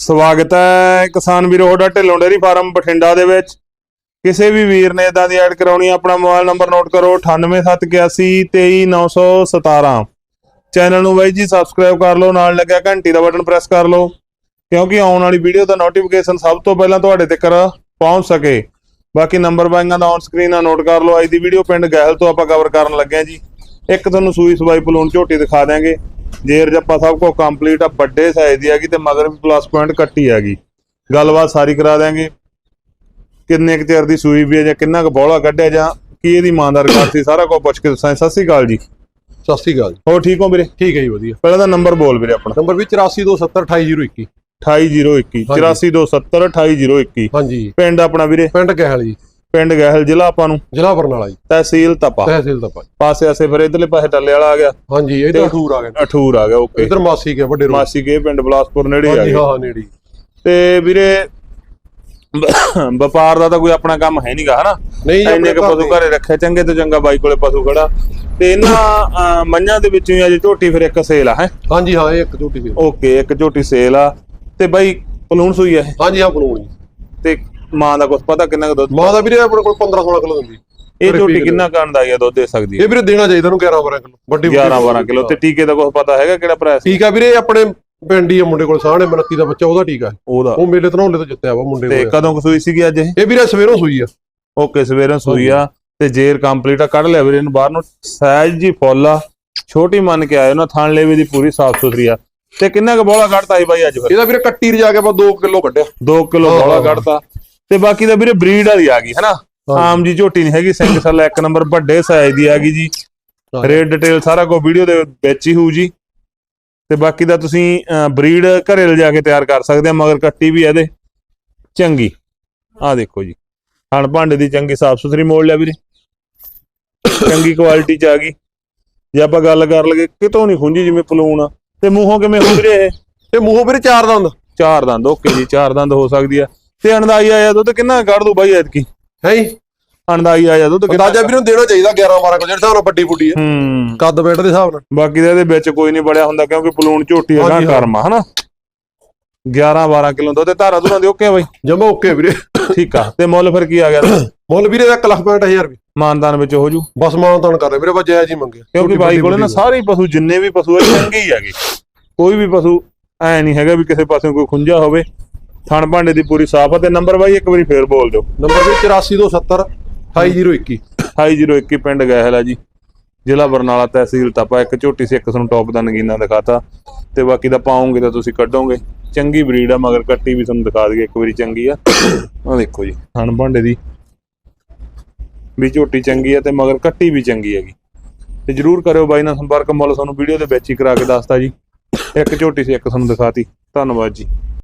ਸਵਾਗਤ ਹੈ ਕਿਸਾਨ ਵੀਰੋ ਤੁਹਾਡਾ ਢਿੱਲੋਂ ਡੇਅਰੀ ਫਾਰਮ ਬਠਿੰਡਾ ਦੇ ਵਿੱਚ। ਕਿਸੇ ਵੀ ਵੀਰ ਨੇ ਇਦਾਂ ਦੀ ਐਡ ਕਰਾਉਣੀ ਆਪਣਾ ਮੋਬਾਈਲ ਨੰਬਰ ਨੋਟ ਕਰੋ 9871823917 ਚੈਨਲ ਨੂੰ ਬਾਈ ਜੀ ਸਬਸਕ੍ਰਾਈਬ ਕਰ ਲਓ, ਨਾਲ ਲੱਗਿਆ ਘੰਟੀ ਦਾ ਬਟਨ ਪ੍ਰੈਸ ਕਰ ਲਓ, ਕਿਉਂਕਿ ਆਉਣ ਵਾਲੀ ਵੀਡੀਓ ਦਾ ਨੋਟੀਫਿਕੇਸ਼ਨ ਸਭ ਤੋਂ ਪਹਿਲਾਂ ਤੁਹਾਡੇ ਤੱਕ ਪਹੁੰਚ ਸਕੇ। ਬਾਕੀ ਨੰਬਰ ਬਾਈਆਂ ਦਾ ਔਨ ਸਕਰੀਨ ਆ ਨੋਟ ਕਰ ਲਓ, ਅੱਜ ਦੀ ਵੀਡੀਓ ਪਿੰਡ ਗਹਿਲ ਤੋਂ ਆਪਾਂ ਕਵਰ ਕਰਨ ਲੱਗੇ ਹਾਂ ਜੀ। ਇੱਕ ਤੁਹਾਨੂੰ ਸੂਈ ਸਵਾਈ ਪਲੂਨ ਝੋਟੀ ਦਿਖਾ ਦਿਆਂਗੇ। ਜੇਰ ਜੱਪਾ ਸਭ ਕੋ ਕੰਪਲੀਟ ਆ ਵੱਡੇ ਸਾਈਜ਼ ਦੀ ਹੈਗੀ ਤੇ ਮਗਰ ਵੀ ਪਲੱਸ ਪੁਆਇੰਟ ਕੱਟੀ ਹੈਗੀ। ਗੱਲਬਾਤ ਸਾਰੀ ਕਰਾ ਦਿਆਂਗੇ। ਕਿੰਨੇ ਕੁ ਚਿਰ ਦੀ ਸੂਈ ਵੀ ਹੈ ਜਾਂ ਕਿੰਨਾ ਕੁ ਬੋਲਾ ਕੱਢਿਆ ਜਾਂ ਕੀ ਇਹਦੀ ਮਾਂ ਦਾ ਰਿਕਾਰਡ ਸੀ ਸਾਰਾ ਕੁਝ ਪੁੱਛ ਕੇ ਦੱਸਾਂ ਸਤਿ ਸ੍ਰੀ ਅਕਾਲ ਜੀ। ਸਤਿ ਸ਼੍ਰੀ ਅਕਾਲ ਹੋਰ ਠੀਕ ਹੋ ਵੀਰੇ? ਠੀਕ ਹੈ ਜੀ ਵਧੀਆ। ਪਹਿਲਾਂ ਤਾਂ ਨੰਬਰ ਬੋਲ ਵੀਰੇ ਆਪਣਾ। ਨੰਬਰ ਵੀ 8427288021 28021 ਹਾਂਜੀ। 8427 28021 ਹਾਂਜੀ। ਪਿੰਡ ਆਪਣਾ ਵੀਰੇ? ਪਿੰਡ ਗਹਿਲ ਜੀ। ਪਿੰਡ ਗਹਿਲ ਜ਼ਿਲ੍ਹਾ ਆਪਾਂ ਨੂੰ। ਜ਼ਿਲ੍ਹਾ ਬਰਨਾਲਾ ਜੀ। ਤਹਿਸੀਲ ਤਪਾ। ਤਹਿਸੀਲ ਭਾਈ ਪਾਸੇ ਆਸੇ ਫਿਰ ਇਧਰਲੇ ਪਾਸੇ ਟੱਲੇ ਵਾਲਾ ਆ ਗਿਆ। ਹਾਂਜੀ ਇਹ ਤੇ- ਤਾਂ ਠੂਰ ਆ ਗਿਆ। ਅਠੂਰ ਆ ਗਿਆ ਓਕੇ ਇਧਰ ਮਾਸੀ ਕੇ ਵੱਡੇ ਰੋਡ। ਮਾਸੀ ਕੇ ਪਿੰਡ ਬਲਾਸਪੁਰ ਨੇੜੇ ਆ ਗਿਆ। ਹਾਂ ਹਾਂ ਨੇੜੀ। ਤੇ ਵੀਰੇ ਵਪਾਰ ਦਾ ਤਾਂ ਕੋਈ ਆਪਣਾ ਕੰਮ ਹੈ ਨਹੀਂਗਾ ਹਨਾ? ਨਹੀਂ ਇੰਨੇ ਕੁ ਪਸ਼ੂ ਘਰ ਰੱਖਿਆ ਚੰਗੇ ਤੋਂ ਚੰਗਾ ਬਾਈ ਕੋਲੇ ਪਸ਼ੂ ਖੜਾ। ਤੇ ਇਹਨਾਂ ਮੱਝਾਂ ਦੇ ਵਿੱਚੋਂ ਹੀ ਅਜੇ ਝੋਟੀ ਫਿਰ ਇੱਕ ਸੇਲ ਆ ਹੈ? ਹਾਂਜੀ ਹਾਂ ਇੱਕ ਝੋਟੀ ਸੀ ਓਕੇ ਇੱਕ ਝੋਟੀ ਸੇਲ ਆ। ਤੇ ਬਾਈ ਪਲੂਣ ਸੂਈ ਆ ਹਾਂਜੀ ਹਾਂ ਬਣਾਉਣੀ ਤੇ ਮਾਂ ਦਾ ਕੁਝ ਪਤਾ ਕਿੰਨਾ ਕੁ ਦੁੱਧ ਮਾਂ ਦਾ ਵੀਰੇ ਆਪਣੇ ਕੋਲ 15 16 ਕਿਲੋ ਦਿੰਦੀ ਇਹ ਝੋਟੀ ਕਿੰਨਾ ਕਾਣ ਦਾ ਦੁੱਧ ਦੇ ਸਕਦੀ ਹੈ? ਇਹ ਵੀਰੇ ਦੇਣਾ ਚਾਹੀਦਾ ਨੂੰ 11 12 ਕਿਲੋ ਵੱਡੀ 11 12 ਕਿਲੋ। ਤੇ ਟੀਕੇ ਦਾ ਕੁਝ ਪਤਾ ਹੈਗਾ ਕਿਹੜਾ ਪ੍ਰਾਈਸ ਠੀਕ ਆ ਵੀਰੇ ਆਪਣੇ ਪਿੰਡ ਆ ਮੁੰਡੇ ਕੋਲ ਸਾਹਣੇ ਮਨੱਤੀ ਦਾ ਬੱਚਾ ਉਹਦਾ ਟੀਕਾ। ਉਹਦਾ। ਉਹ ਮੇਲੇ ਧਨੌਲੇ ਤੋਂ ਜਿੱਤਿਆ ਵਾ ਮੁੰਡੇ ਤੇ ਕਦੋਂ ਕੁ ਸੂਈ ਸੀਗੀ ਅੱਜ ਇਹ? ਵੀਰੇ ਸਵੇਰੋਂ ਸੂਈ ਆ। ਓਕੇ ਸਵੇਰੇ ਸੂਈ ਆ। ਤੇ ਜੇਰ ਕੰਪਲੀਟ ਆ ਕੱਢ ਲਿਆ ਵੀਰੇ ਇਹਨੂੰ ਬਾਹਰ ਨੂੰ। ਸਾਈਜ਼ ਜੀ ਫੁੱਲ ਆ ਛੋਟੀ ਮੰਨ ਕੇ ਆਏ ਉਹਨਾਂ ਥਣ ਲੇਵੇ ਦੀ ਪੂਰੀ ਸਾਫ਼ ਸੁਥਰੀ ਆ। ਤੇ ਕਿੰਨਾ ਕੁ ਬੋਲਾ ਕੱਢਤਾ ਸੀ ਬਾਈ ਅੱਜ ਫਿਰ? ਇਹਦਾ ਵੀਰੇ ਕੱਟੀ ਰਜਾ ਕੇ ਆਪਾਂ 2 ਕਿਲੋ ਕੱਢਿਆ। 2 ਕਿਲੋ। ਬੋਲਾ ਕੱਢਤਾ। ਤੇ ਬਾਕੀ ਦਾ ਵੀਰੇ ਬਰੀਡ ਵਾਲੀ ਆ ਗਈ ਹਨਾ? ਆਮ ਜੀ ਝੋਟੀ ਨਹੀਂ ਹੈਗੀ ਸਿੰਘ ਸੱਲਾ ਇੱਕ ਨੰਬਰ ਵੱਡੇ ਸਾਈਜ਼ ਦੀ ਆ ਗਈ ਜੀ। ਰੇਟ ਡਿਟੇਲ ਸਾਰਾ ਕੁਝ ਵੀਡੀਓ ਦੇ ਵਿੱਚ ਹੀ ਹੋਊ ਜੀ। ਤੇ ਬਾਕੀ ਦਾ ਤੁਸੀਂ ਬਰੀਡ ਘਰੇ ਲਿਜਾ ਕੇ ਤਿਆਰ ਕਰ ਸਕਦੇ ਆ ਮਗਰ ਕੱਟੀ ਵੀ ਇਹਦੇ। ਚੰਗੀ। ਆ ਦੇਖੋ ਜੀ। ਹਣ ਭਾਂਡੇ ਦੀ ਚੰਗੀ ਸਾਫ਼ ਸੁਥਰੀ ਮੋੜ ਲਿਆ ਵੀਰੇ। ਚੰਗੀ ਕੁਆਲਿਟੀ ਚ ਆ ਗਈ। ਜੇ ਆਪਾਂ ਗੱਲ ਕਰ ਲਗੇ ਕਿਤੋਂ ਨਹੀਂ ਖੁੰਝੀ ਜਿਵੇਂ ਪਲੂਣ ਤੇ ਮੂੰਹੋਂ ਕਿਵੇਂ ਹੋ ਵੀਰੇ ਇਹ? ਤੇ ਮੂੰਹੋਂ ਵੀਰੇ ਚਾਰ ਦੰਦ। ਚਾਰ ਦੰਦ ਓਕੇ ਜੀ ਚਾਰ ਦੰਦ ਹੋ ਸਕਦੀ ਆ। ਤੇ ਅੰਦਾਜ਼ੀ ਆਇਆ ਦੁੱਧ ਕਿੰਨਾ ਕੱਢ ਦੂ ਬਾਈ ਐਤਕੀ? ਹੈ? ਜੀ ਅੰਦਾਜ਼ੀ ਆਇਆ ਦੁੱਧ ਕਿੰਨਾ ਅੰਦਾਜ਼ਾ ਵੀਰੇ ਨੂੰ ਦੇਣਾ ਚਾਹੀਦਾ 11 12 ਕਿਲੋ ਜਿਹੜੇ ਨਾਲ ਵੱਡੀ ਬੁੱਡੀ ਹੈ ਹੂੰ। ਕੱਦ ਬੈਠ ਦੇ ਹਿਸਾਬ ਨਾਲ। ਬਾਕੀ ਦਾ ਇਹਦੇ ਵਿੱਚ ਕੋਈ ਨਹੀਂ ਬੜਿਆ ਹੁੰਦਾ ਕਿਉਂਕਿ ਪਲੂਣ ਝੋਟੀ ਹਾਂਜੀ, ਹਾਂ। ਕਰਮਾ ਹਨਾ? 11 12 ਕਿਲੋ ਦੁੱਧ ਤੇ ਧਾਰਾ ਧੁਰਾਂ ਦੇ ਓਕੇ ਬਾਈ? ਜਮਾ ਓਕੇ ਵੀਰੇ। ਠੀਕ ਆ ਤੇ ਮੁੱਲ ਫਿਰ ਕੀ ਆ ਗਿਆ? ਮੁੱਲ ਵੀਰੇ ਦਾ 1 ਲੱਖ 65000 ਰੁਪਏ। ਮਾਨਦਾਨ ਵਿੱਚ ਹੋ ਜੂ? ਬਸ ਮਾਨਤਾਨ ਕਰ ਰਹੇ ਵੀਰੇ ਬਸ ਜਾਇਜ਼ ਹੀ ਮੰਗੇ ਕਿਉਂਕਿ ਬਾਈ ਕੋਲੇ ਨਾ ਸਾਰੇ ਹੀ ਪਸ਼ੂ ਜਿੰਨੇ ਵੀ ਪਸ਼ੂ ਆ ਚੰਗੇ ਹੀ ਹੈਗੇ। ਕੋਈ ਵੀ ਪਸ਼ੂ ਐ ਨਹੀਂ ਹੈਗਾ ਵੀ ਕਿਸੇ ਪਾਸੇ ਕੋਈ ਖੁੰਝਾ ਹੋਵੇ। ਥਣ ਭਾਂਡੇ ਦੀ ਪੂਰੀ ਸਾਫ਼ ਆ ਤੇ ਨੰਬਰ ਬਾਈ ਇੱਕ ਵਾਰੀ ਫੇਰ ਬੋਲ ਦਿਓ। ਨੰਬਰ ਵੀ 8470 28021 28021 ਪਿੰਡ ਗਹਿਲ ਜੀ। ਜ਼ਿਲ੍ਹਾ ਬਰਨਾਲਾ ਤਹਿਸੀਲ ਤਪਾ ਇੱਕ ਝੋਟੀ ਸੀ ਇੱਕ ਤੁਹਾਨੂੰ ਟੌਪ ਦਾ ਨਗੀਨਾ ਦਿਖਾਤਾ। ਤੇ ਬਾਕੀ ਦਾ ਪਾਉਂਗੇ ਤਾਂ ਤੁਸੀਂ ਕੱਢੋਗੇ। ਚੰਗੀ ਬਰੀਡ ਆ ਮਗਰ ਕੱਟੀ ਵੀ ਤੁਹਾਨੂੰ ਦਿਖਾ ਦਈਏ ਇੱਕ ਵਾਰੀ ਚੰਗੀ ਆ। ਆ ਦੇਖੋ ਜੀ ਹਣ ਭਾਂਡੇ ਦੀ। ਵੀ ਝੋਟੀ ਚੰਗੀ ਆ ਤੇ ਮਗਰ ਕੱਟੀ ਵੀ ਚੰਗੀ ਹੈਗੀ। ਤੇ ਜਰੂਰ ਕਰਿਓ ਬਾਈ ਨਾਲ ਸੰਪਰਕ ਮੁੱਲ ਤੁਹਾਨੂੰ ਵੀਡੀਓ ਦੇ ਵਿੱਚ ਹੀ ਕਰਾ ਕੇ ਦੱਸਤਾ ਜੀ। ਇੱਕ ਝੋਟੀ ਸੀ ਇੱਕ ਤੁਹਾਨੂੰ ਦਿਖਾਤੀ। ਧੰਨਵਾਦ ਜੀ।